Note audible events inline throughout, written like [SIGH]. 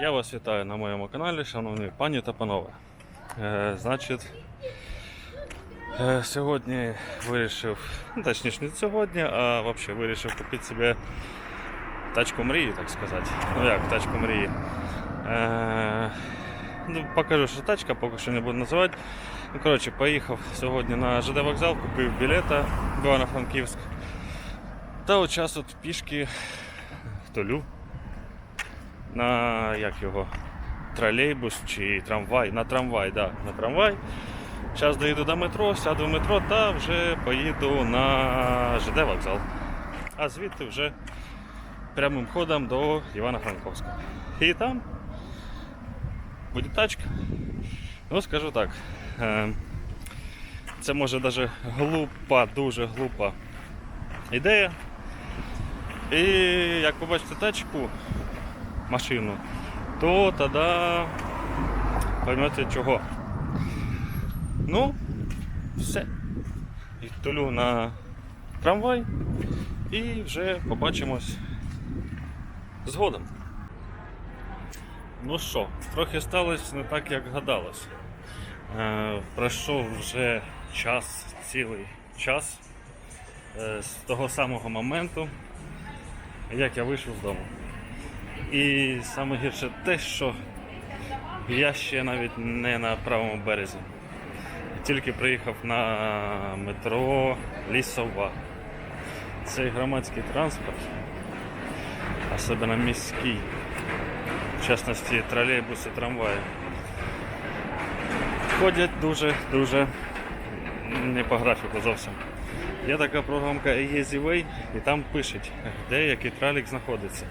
Я вас вітаю на моєму каналі, шановні пані та панове. Е, значить, е, сьогодні вирішив, ну, точніше не сьогодні, а взагалі вирішив купити собі тачку мрії, так сказати. Ну як, тачку мрії. Е, ну, покажу, що тачка, поки що не буду називати. Ну, коротше, поїхав сьогодні на ЖД вокзал, купив білета в Івано-Франківськ. Та от час от пішки толю на як його тролейбус чи трамвай. На трамвай, да, на трамвай. Зараз доїду до метро, сяду в метро та вже поїду на ЖД вокзал. А звідти вже прямим ходом до Івано-Франковська. І там буде тачка. Ну, скажу так. е, Це може навіть глупа, дуже глупа ідея. І як побачите тачку, машину, то тоді поймете чого. Ну, все. Відтулю на трамвай і вже побачимось згодом. Ну що, трохи сталося не так, як гадалось. Е, пройшов вже час, цілий час е, з того самого моменту, як я вийшов з дому. І саме гірше те, що я ще навіть не на правому березі. Тільки приїхав на метро Лісова. Цей громадський транспорт, особливо міський, в частності тролейбуси, трамваї, ходять дуже-дуже не по графіку зовсім. Є така програмка EasyWay і там пишуть, де який тралік знаходиться.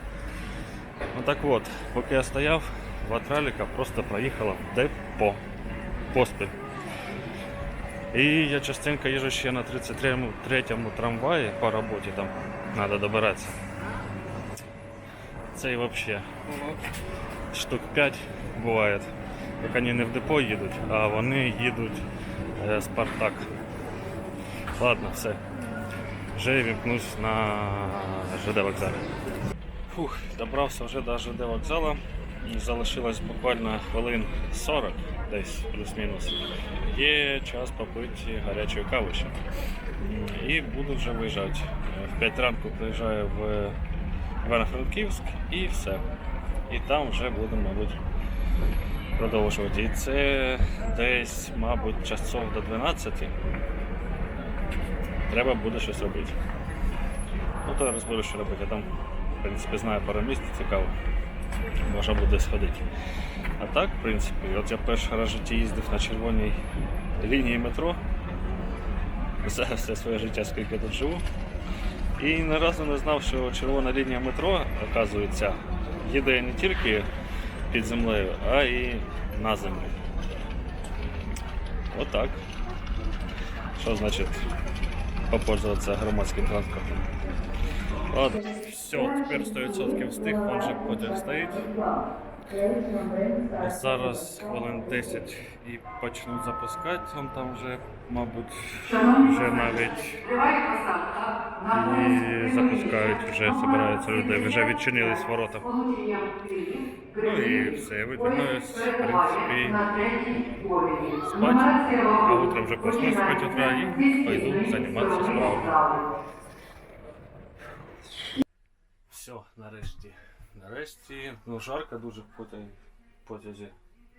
Ну так от, поки я стояв, два траліка просто проїхала в депо поспіль. І я частенько їжджу ще на 33-му третьому трамваї по роботі, там треба добиратися. Це і взагалі штук 5 буває. Як вони не в депо їдуть, а вони їдуть е, Спартак. Ладно, все. Вже вімкнусь на ЖД вокзалі. Фух, добрався вже до ЖД вокзалу. Залишилось буквально хвилин 40, десь плюс-мінус. Є час попити гарячої кави ще. І буду вже виїжджати. В 5 ранку приїжджаю в Івано-Франківськ і все. І там вже буду, мабуть, продовжувати. І це десь, мабуть, часов до 12. Треба буде щось робити. Ну, то розберу, що робити. Я там, в принципі, знаю пару місць цікаво. Можна буде сходити. А так, в принципі, от я перший раз в житті їздив на червоній лінії метро. За все своє життя, скільки я тут живу. І ні разу не знав, що червона лінія метро, оказується, їде не тільки під землею, а і на землі. Отак. Що значить попользуватися громадським транспортом? Ладно, все, тепер 100% встиг, вон же потяг стоїть. Зараз хвилин 10 і почнуть запускати, он там вже, мабуть, вже навіть і запускають, вже збираються люди, вже відчинились ворота. Ну і все, я видвинуюсь, в принципі, спать. А утром вже проснусь в 5 утра і пойду займатися справами. Все, нарешті. Нарешті. Ну, жарко дуже в потязі.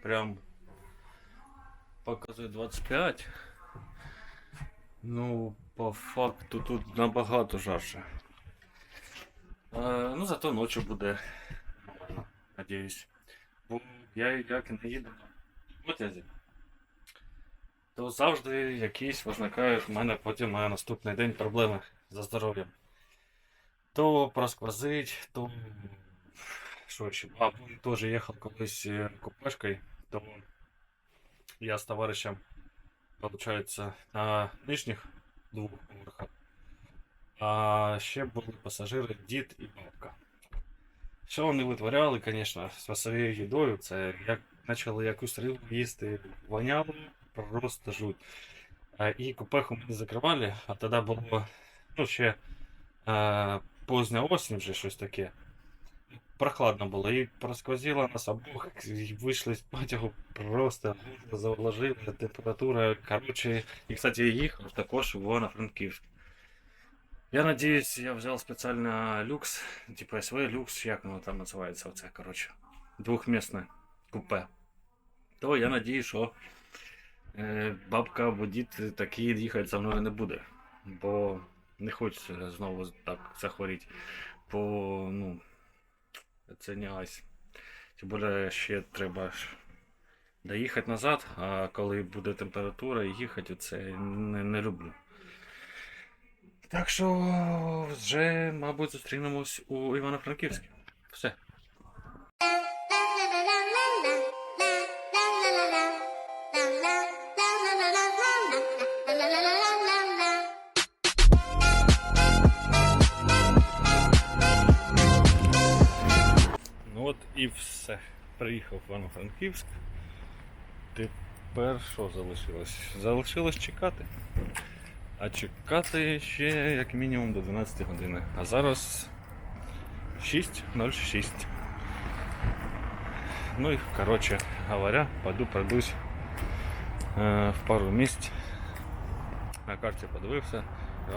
Прям показує 25. Ну, по факту тут набагато жарче. Е, ну, зато ночі буде. Надіюсь. Бо я як не їду в потязі. То завжди якісь виникають в мене потім на наступний день проблеми за здоров'ям. То просквозить, то що ще? А, теж їхав колись е, купешкою, то я з товаришем, виходить, на нижніх двох поверхах. А ще були пасажири, дід і бабка. Що вони витворяли, звісно, з своєю їдою, це як почали якусь рибу їсти, воняло, просто жуть. А, І купеху ми не закривали, а тоді було ну, ще е, Позня осінь вже щось таке. прохладно було. І просквозило нас обох, і вийшли з потягу, просто заложили, температура. Коротше, і, кстати, їхав також в Івано-Франківськ. Я надіюсь, я взяв спеціально люкс, типу СВ люкс, як воно там називається, оце, коротше, двохмісне купе. То я надію, що е, бабка або дід такі їхати за мною не буде. Бо не хочеться знову так захворіти. Бо, ну, це не ась. Тим більше ще треба доїхати назад, а коли буде температура і їхати, це не, не люблю. Так що вже, мабуть, зустрінемось у Івано-Франківську. Все. І все. Приїхав в Івано-Франківськ. Тепер що залишилось? Залишилось чекати. А чекати ще як мінімум до 12 години. А зараз 6.06. Ну і коротше говоря, пойду пройдусь е, в пару місць. На карті подивився.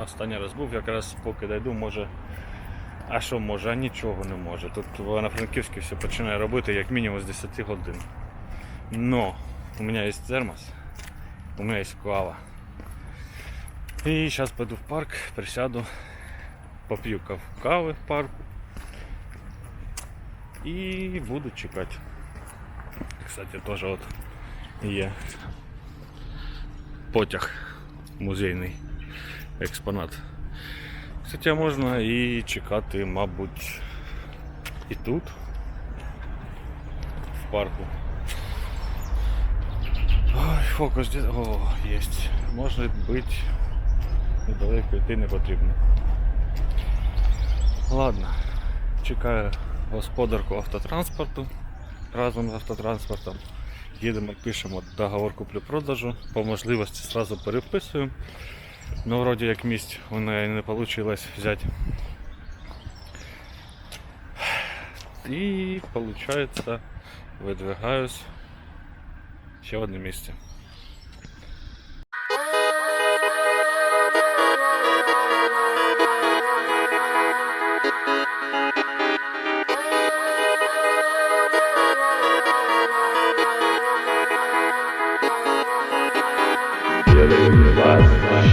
Останній раз був, якраз поки дойду, може. А що може, а нічого не може. Тут на Франківській все починає робити як мінімум з 10 годин. Но у мене є термос, у мене є кава. І зараз пойду в парк, присяду, поп'ю кав- кави в парку і буду чекати. Кстати, теж от є потяг музейний експонат. Хоча можна і чекати, мабуть, і тут, в парку. Ой, фокус де. О, єсть. Може бути, недалеко йти не потрібно. Ладно, чекаю господарку автотранспорту разом з автотранспортом. Їдемо, пишемо договор куплю-продажу, по можливості зразу переписуємо. Ну, вроді як місць у неї не вийшло взяти. І виходить, видвигаюсь ще одне місце.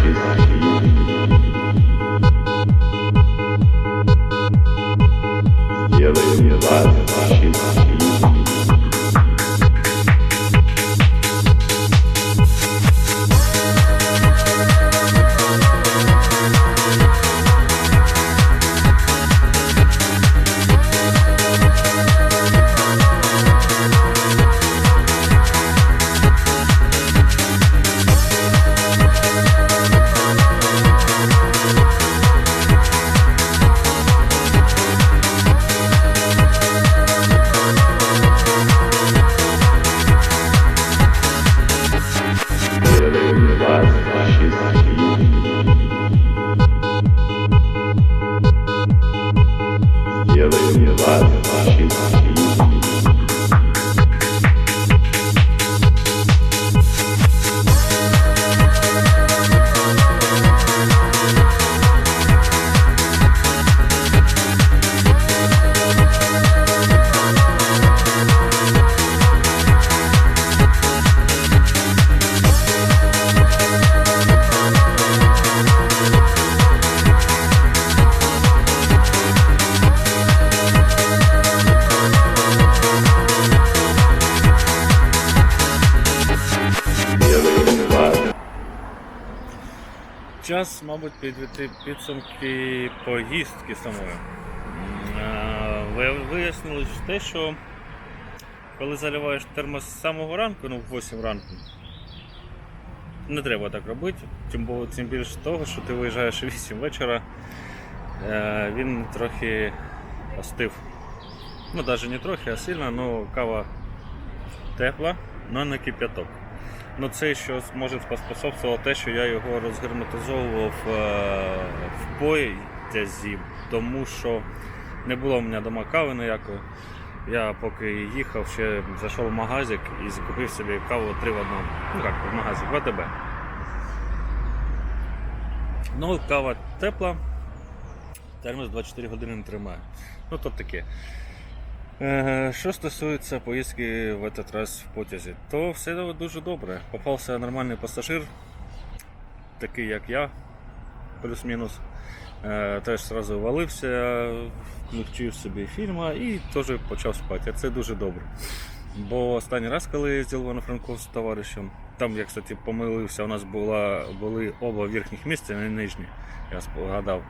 Right. Мабуть, підвести підсумки поїздки самої. Е, Вияснилось те, що коли заливаєш термос з самого ранку, ну в 8 ранку, не треба так робити, тим, більше того, що ти виїжджаєш о 8 вечора, е, він трохи остив. Ну, навіть не трохи, а сильно, але кава тепла, але не кип'яток. Ну, це що може поспособствувало те, що я його розгерметизовував е, в поїзді, тому що Не було у мене дома кави ніякої. Я поки їхав, ще зайшов в магазик і закупив собі каву 3 в одному. Ну як в магазик, в. Ну, кава тепла, термос 24 години не тримає. Ну, то таке. Що стосується поїздки в этот раз в потязі, то все дуже добре. Попався нормальний пасажир, такий як я, плюс-мінус. Е, Теж одразу валився, включив собі фільма і теж почав спати. Це дуже добре. Бо останній раз, коли я їздив в Івано-Франковськ з товаришем, там я, кстати, помилився, у нас була, були оба верхніх місця, не нижні, я згадав.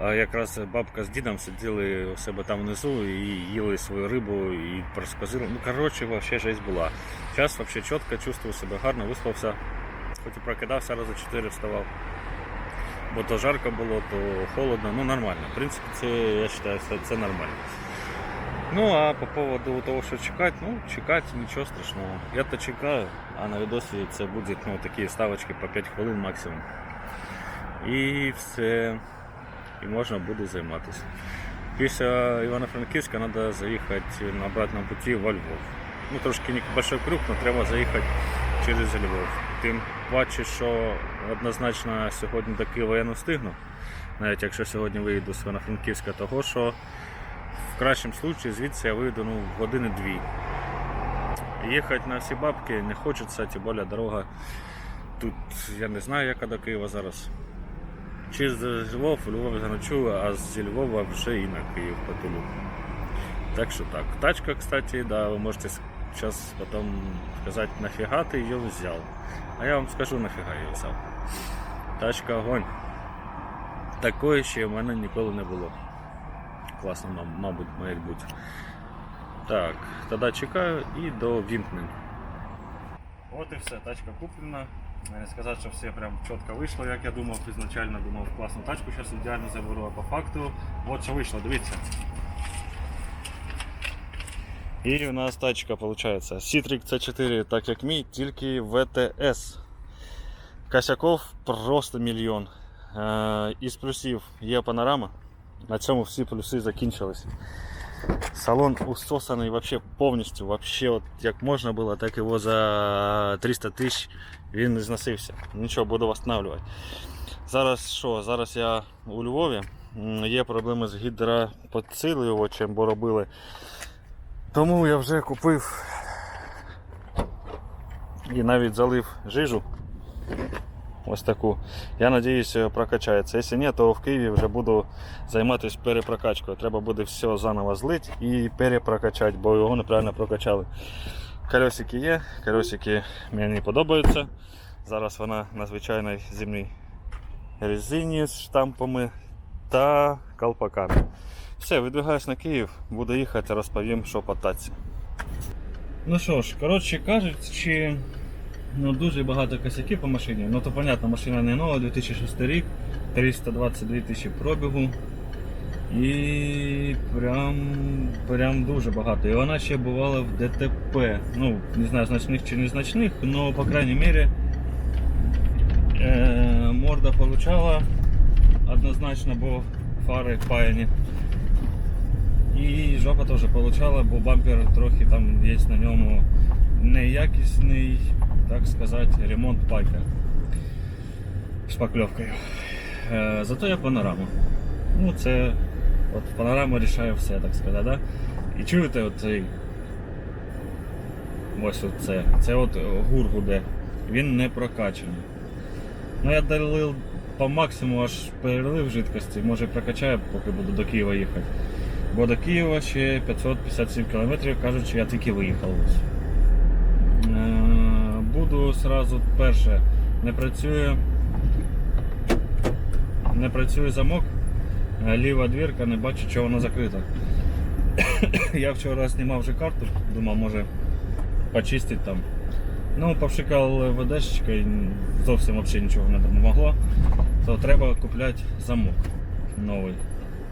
Якраз бабка з дідом сиділи у себе там внизу і їли свою рибу і розказали. Ну, коротше, вообще жесть була. Зараз вообще чітко чувствую себе гарно, виспався. Хоч і прокидався разу 4 вставав. Бо то жарко було, то холодно, ну нормально. В принципі, це я вважаю, це, це нормально. Ну а по поводу того, що чекати, ну чекати нічого страшного. Я то чекаю, а на відосі це будуть ну, такі ставочки по 5 хвилин максимум. І все. І можна буде займатися. Після Івано-Франківська треба заїхати на обратному путі во Львов. Ну трошки небольшой круг, але треба заїхати через Львов. Тим паче, що однозначно сьогодні до Києва я не встигну. Навіть якщо сьогодні виїду з Івано-Франківська, того що в кращому випадку звідси я вийду ну, в години-дві. Їхати на всі бабки не хочеться, тим більше дорога тут я не знаю, яка до Києва зараз. Чи з Львов, у Львові заночую, а з Львова вже і на Київ потулю. Так що так. Тачка, кстати, да, вы можете сейчас потом сказать, нафига ты ее взял. А я вам скажу, нафига я її взяв. Тачка огонь. Такої ще в мене ніколи не було. Класно, мабуть, має бути. Так, тоді чекаю і до вімкнень. От і все, тачка куплена. Не сказати, що все прям чітко вийшло, як я думав ізначально, думав класну тачку, зараз ідеально заберу, а по факту от що вийшло, дивіться. І у нас тачка виходить Citric C4, так як мій, тільки VTS. Косяков просто мільйон. Е, із плюсів є панорама. На цьому всі плюси закінчились. Салон усосаний вообще повністю. Вообще, от як можна було, так його за 300 тисяч він не зносився. Нічого, буду встановлювати. Зараз що? Зараз я у Львові. Є проблеми з гідроподсилювачем, бо робили. Тому я вже купив і навіть залив жижу. Ось таку. Я надіюся, прокачається. Якщо ні, то в Києві вже буду займатися перепрокачкою. Треба буде все заново злити і перепрокачати, бо його неправильно прокачали. Колесики є, колесики мені подобаються. Зараз вона на звичайній зимній резині з штампами та колпаками. Все, видвигаюсь на Київ, буду їхати, розповім, що по таці. Ну що ж, коротше кажучи, ну дуже багато косяків по машині. Ну то понятно, машина не нова, 2006 рік, 322 тисячі пробігу. І прям, прям дуже багато. І вона ще бувала в ДТП. Ну, не знаю, значних чи незначних, але по крайній мірі е, морда получала однозначно, бо фари паяні. І жопа теж получала, бо бампер трохи там є на ньому неякісний, так сказати, ремонт пайка шпакльовкою. Е, зато є панорама. Ну, це от панорама рішає все, так сказати. Да? І чуєте оцей ось це. Це от гур гуде. Він не прокачаний. Ну я долив по максимуму аж перелив жидкості, може прокачаю, поки буду до Києва їхати. Бо до Києва ще 557 км, кажуть, що я тільки виїхав. Е, Буду сразу перше. Не працює. Не працює замок. Е, Ліва двірка, не бачу, чого вона закрита. [COUGHS] Я вчора знімав вже карту, думав, може почистити там. Ну, повшикав ВДшечка і зовсім взагалі нічого не допомогло. То треба купляти замок новий.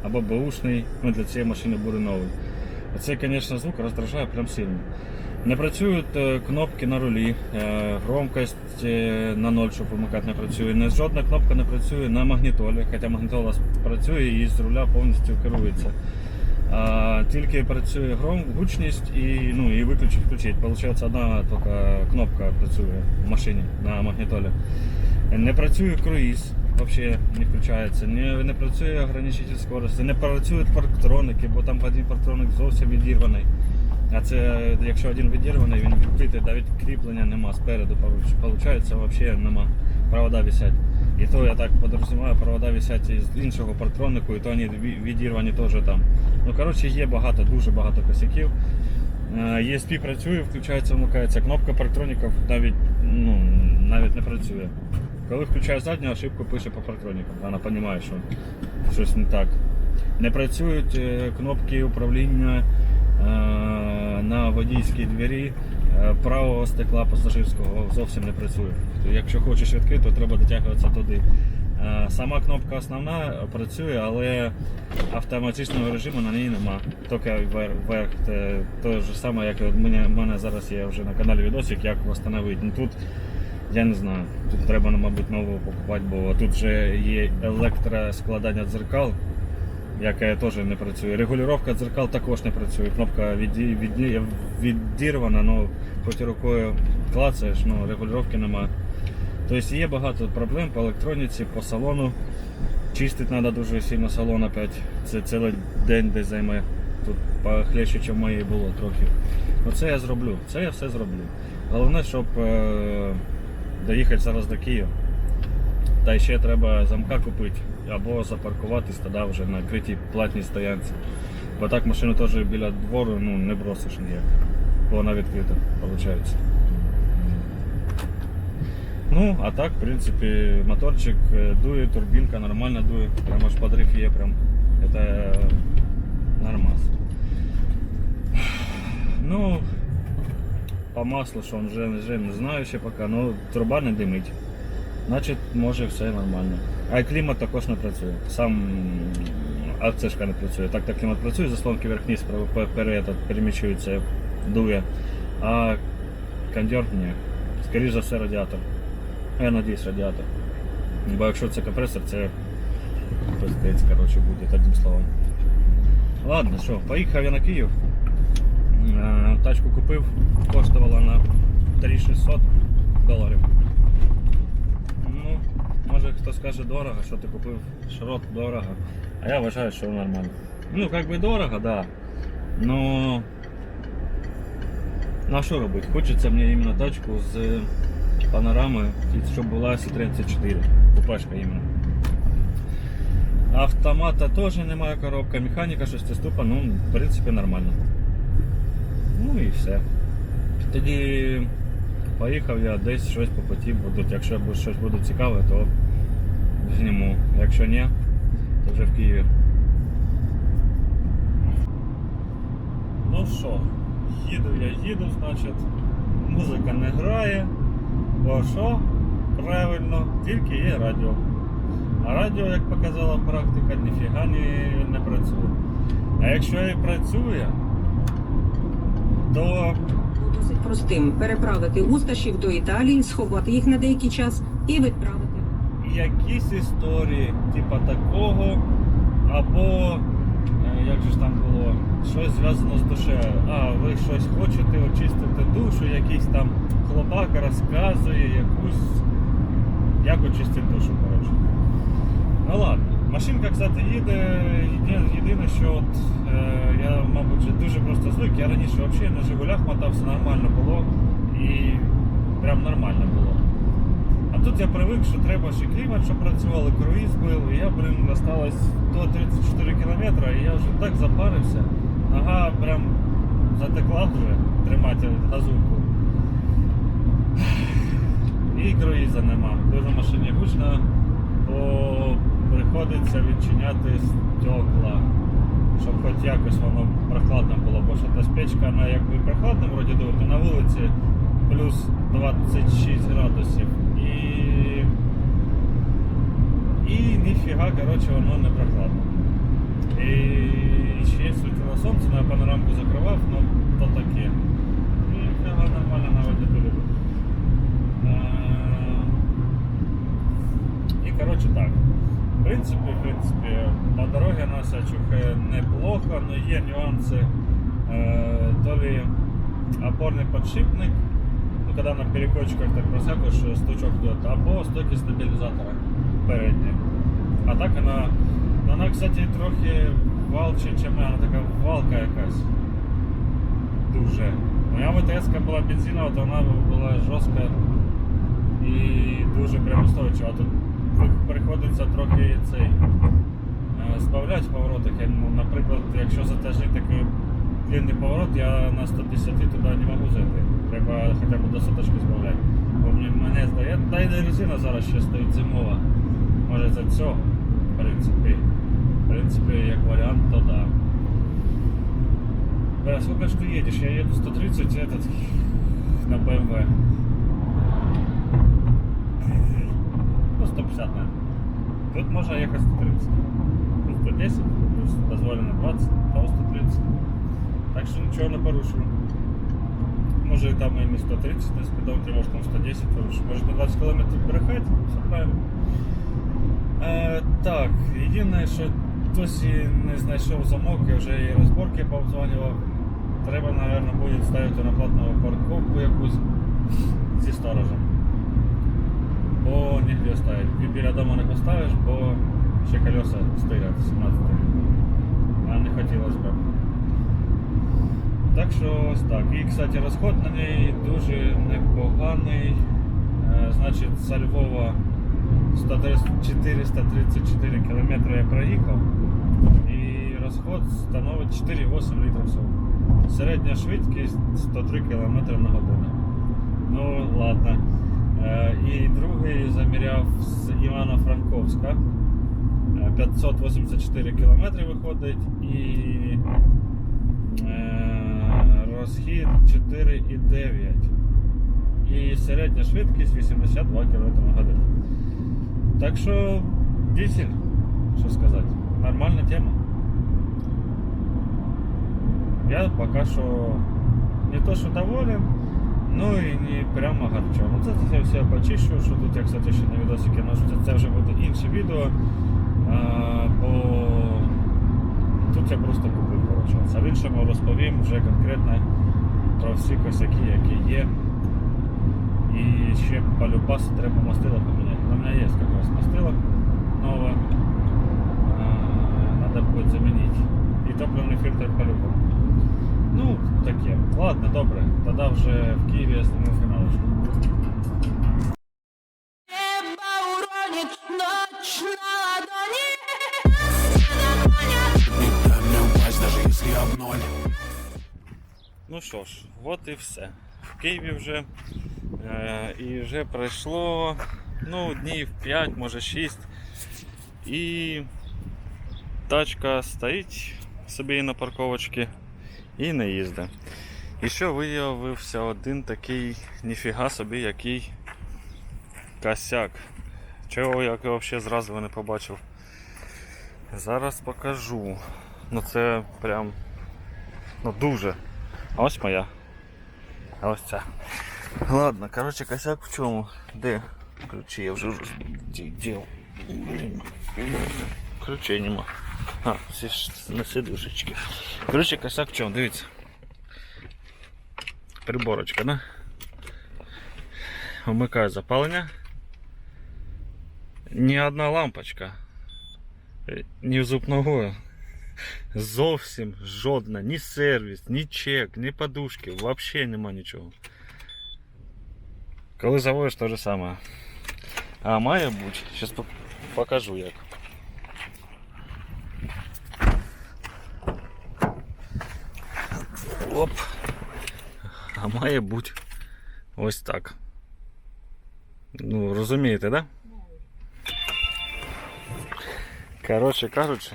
Або беушний, ну для цієї машини буде новий. Оцей, звісно, звук роздражає прям сильно. Не працюють е, кнопки на рулі, е, громкость е, на 0, щоб вимикати, не працює. Не жодна кнопка не працює на магнітолі, хоча магнітола працює і з руля повністю керується. А, тільки працює гром, гучність і, ну, і виключить включить. Получається, одна тільки кнопка працює в машині на магнітолі. Не працює круїз, взагалі не включається, не, не працює ограничитель скорості, не працюють парктроники, бо там один парктроник зовсім відірваний. А це якщо один відірваний, він відкритий, навіть кріплення нема спереду, виходить, взагалі нема. Провода висять. І то я так подрозуміваю, провода висять із іншого парктронику, і то вони відірвані теж там. Ну коротше є багато, дуже багато косяків. Е, ESP працює, включається, вмикається. Кнопка парктроніків навіть, ну, навіть не працює. Коли включаю задню, ошибку пише по парктронікам. Вона розуміє, що щось не так. Не працюють е, кнопки управління на водійській двері е, правого стекла пасажирського зовсім не працює. Якщо хочеш відкрити, то треба дотягуватися туди. Е, Сама кнопка основна працює, але автоматичного режиму на ній нема. Тільки вверх. Те, ж саме, як у мене, мене зараз є вже на каналі відосик, як встановити. Ну, тут я не знаю. Тут треба, ну, мабуть, нову покупати, бо тут вже є електроскладання дзеркал, яке теж не працює. Регулювання дзеркал також не працює. Кнопка віді, віді, відірвана, ну, хоч рукою клацаєш, ну, регулювання немає. Тобто є багато проблем по електроніці, по салону. Чистити треба дуже сильно салон опять. Це цілий день десь займе. Тут похлеще, ніж в моїй було трохи. Оце я зроблю. Це я все зроблю. Головне, щоб е, доїхати зараз до Києва. Та ще треба замка купити або запаркуватись тоді вже на критій платній стоянці. Бо так машину теж біля двору ну, не бросиш ніяк. Бо вона відкрита, виходить. Ну, а так, в принципі, моторчик е, дує, турбінка нормально дує. Прям аж подрив є, прям. Это е, нормас. Ну, по маслу, що он вже, вже не знаю ще поки, ну труба не димить. Значить, може все нормально. А й клімат також не працює. Сам АЦшка не працює. Так так клімат працює, заслонки верх-низ переміщуються, дує. А кондьор ні. Скоріше за все радіатор. Я надіюсь, радіатор. Бо якщо це компресор, це пиздець, коротше, буде, одним словом. Ладно, що, поїхав я на Київ. Е, Тачку купив, коштувала на 3600 доларів. Може хто скаже дорого, що ти купив шрот дорого. А я вважаю, що нормально. Ну, як би дорого, да. Но Ну а що робити? Хочеться мені іменно тачку з панорамою, щоб була C34, купешка іменно. Автомата теж немає коробка, механіка шестиступа, ну, в принципі, нормально. Ну і все. Тоді поїхав я десь щось по путі будуть. Якщо щось буде цікаве, то зніму. Якщо ні, то вже в Києві. Ну що, їду я їду, значить, музика не грає. Бо що? Правильно, тільки є радіо. А радіо, як показала практика, ніфіга не, не працює. А якщо і працює, то Досить простим переправити усташів до Італії, сховати їх на деякий час і відправити. Якісь історії, типа такого, або е, як же ж там було, щось зв'язано з душею. А, ви щось хочете очистити душу, якийсь там хлопак розказує якусь. Як очистити душу, коротше. Ну ладно. Машинка, кстати, їде. Єдине, що от, е, я, мабуть, дуже просто звик. Я раніше взагалі на Жигулях мотався, нормально було. І прям нормально тут я привик, що треба ще клімат, щоб працював, і круїз був, і я, блин, осталось до 34 кілометри, і я вже так запарився. Нога прям затекла вже тримати газульку. І круїза нема. Дуже машині гучно, бо приходиться відчиняти стекла, щоб хоч якось воно прохладно було, бо що та спечка вона якби прохладна вроді то на вулиці плюс 26 градусів. І, і ніфіга, коротше, воно не прохладно. І ще світило сонце, на панорамку закривав, ну то таке. І ніфіга нормально на воді туди. І коротше так. В принципі, в принципі, по дорозі нас колеса чухає неплохо, але є нюанси. Е, то ли опорний подшипник, ну, коли на перекочках так просякуєш, стучок йде, або стойки стабілізатора передні. А так вона, вона, кстати, трохи валче, моя, вона така валка якась. Дуже. Моя ВТС була бензинова, то вона була жорстка і дуже прямостойчива. А Тут приходиться трохи цей е, збавляти в поворотах. Ну, наприклад, якщо затяжний такий длинний поворот, я на 110 туди не можу зайти. Треба хоча б до соточки збавляти. Бо мені, мене здає, та й резина зараз ще стоїть зимова. Може за цього, в принципі. В принципі, як варіант, то да. Да, сколько ж ты едешь? Я еду 130, этот на BMW. Ну, 150, наверное. Тут можно ехать 130. Тут 110, плюс дозволено 20, то 130. Так что ничего не порушил. Може там і не 130 на спідометрі, може там 110 порушив. Може на 20 км перехід, все правильно. Е, так, єдине, що досі не знайшов замок, я вже і розборки повдзвонював. Треба, мабуть, буде ставити на платну парковку якусь зі сторожем. Бо нігде ставить. Бі- Біля дому не поставиш, бо ще колеса стоять 17. А не хотілося б. Так що ось так. І, кстати, розход на неї дуже непоганий. Е, Значить, со Львова 434 км я проїхав. І розход становить 4,8 літрів всього. Середня швидкість 103 км на годину. Ну, ладно. Е, І другий заміряв з Івано-Франковська. Е, 584 км виходить і е, розхід 4,9. І середня швидкість 82 км на годину. Так що дизель, що сказати, нормальна тема. Я пока що не то що доволен, ну і не прямо гарчо. Ну це я все почищу, що тут я, кстати, ще на відосики ношу. Це, це вже буде інше відео. А, бо тут я просто купив, коротше. А в іншому розповім вже конкретно про всі косяки, які є. І ще по треба мастило поміняти. У мене є якраз мастило нове. А, Надо буде замінити. І топливний фільтр по-любому. Ну, таке. Ладно, добре. Тоді вже в Києві я зніму фіналочку. Небо уронит ночь на ладони Ну що ж, от і все. В Києві вже. Е, і вже пройшло ну, днів 5, може 6. І тачка стоїть собі на парковочці і не їздить. І що виявився один такий ніфіга собі який косяк. Чого я взагалі зразу не побачив. Зараз покажу. Ну це прям ну дуже. А ось моя. Ось ця. Ладно, коротше, косяк в чому? Де? Ключі я вже діл. Ключей нема. А, всі ж на сидушечки. Коротше, косяк в чому? Дивіться. Приборочка, да? Вмикаю запалення. Ні одна лампочка. Е, Ні зуб ногою. Зовсім жодна, ні сервіс, ні чек, ні подушки, взагалі нема нічого. Коли заводиш, то же саме. А має бути, зараз покажу як. Оп. А має бути ось так. Ну, розумієте, да? Коротше кажучи,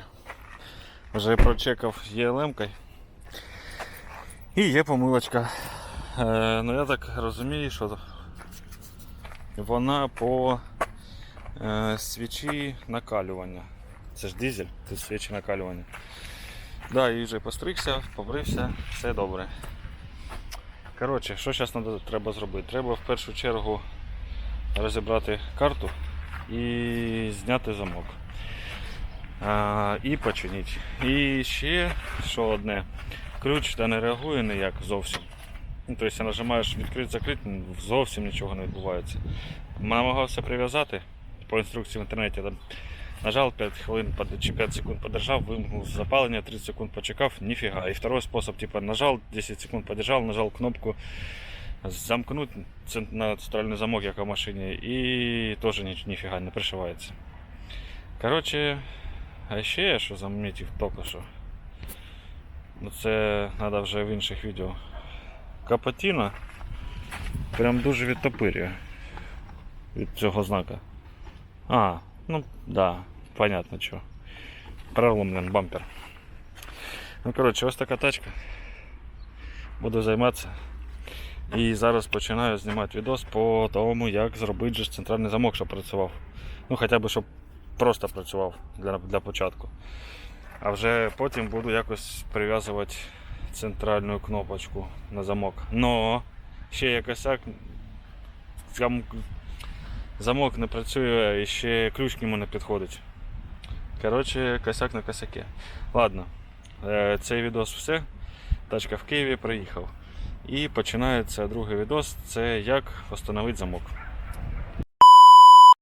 вже прочекав ЄЛМ-кою. І є помилочка. Е, ну я так розумію, що вона по е, свічі накалювання. Це ж дизель, це свічі накалювання. Да, і вже постригся, побрився, все добре. Коротше, що зараз треба зробити? Треба в першу чергу розібрати карту і зняти замок. а, і починити. І ще що одне. Ключ та не реагує ніяк зовсім. Ну, тобто нажимаєш відкрити закрити, зовсім нічого не відбувається. Намагався прив'язати по інструкції в інтернеті. Там, нажав 5 хвилин чи 5 секунд подержав, вимкнув запалення, 30 секунд почекав, ніфіга. І второй спосіб, типа нажав, 10 секунд подержав, нажав кнопку замкнуть на центральний замок, як у машині, і теж ніфіга не пришивається. Коротше, а ще я що замітив тільки що. Ну це треба вже в інших відео. Капотіна прям дуже відтопирює від цього знака. А, ну да, понятно що. Проломлен бампер. Ну, коротше, ось така тачка. Буду займатися. І зараз починаю знімати відос по тому, як зробити же центральний замок, щоб працював. Ну, хоча б щоб просто працював для, для початку. А вже потім буду якось прив'язувати центральну кнопочку на замок. Но ще косяк. Зам... Замок не працює і ще ключ к ньому не підходить. Коротше, косяк на косяки. Ладно, е, цей відос все. Тачка в Києві приїхав. І починається другий відос. Це як встановити замок.